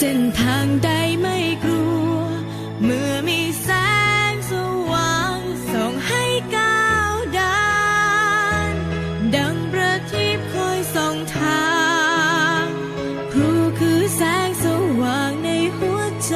เส้นทางใดไม่กลัว เมื่อมีแสงสว่างส่องให้ก้าวเดินดังประทีปคอยส่องทาง ครูคือแสงสว่างในหัวใจ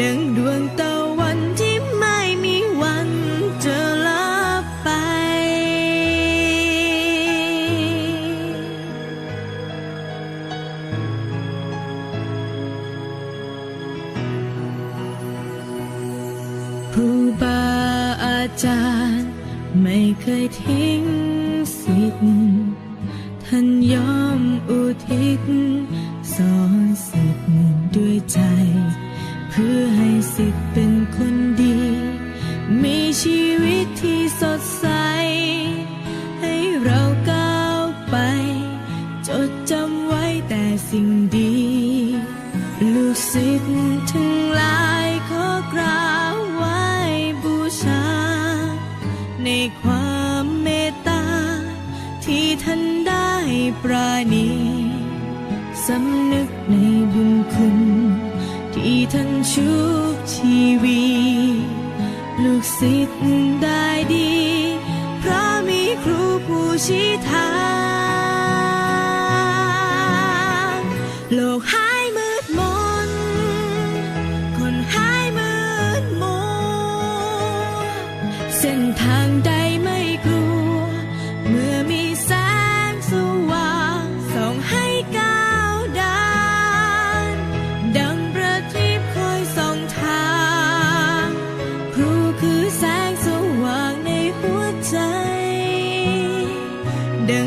ดังดวงตา จารย์ไม่เคยทิ้งสิทธิ์ท่านยอมอุทิศสอนสิทธิ์ด้วยใจ เพื่อให้สิทธิ์เป็น ดีสำนึกในบุญคุณ ที่ท่านชุบชีวีลูกศิษย์ได้ดี เพราะมีครูผู้ชี้ทางโลกหา ดั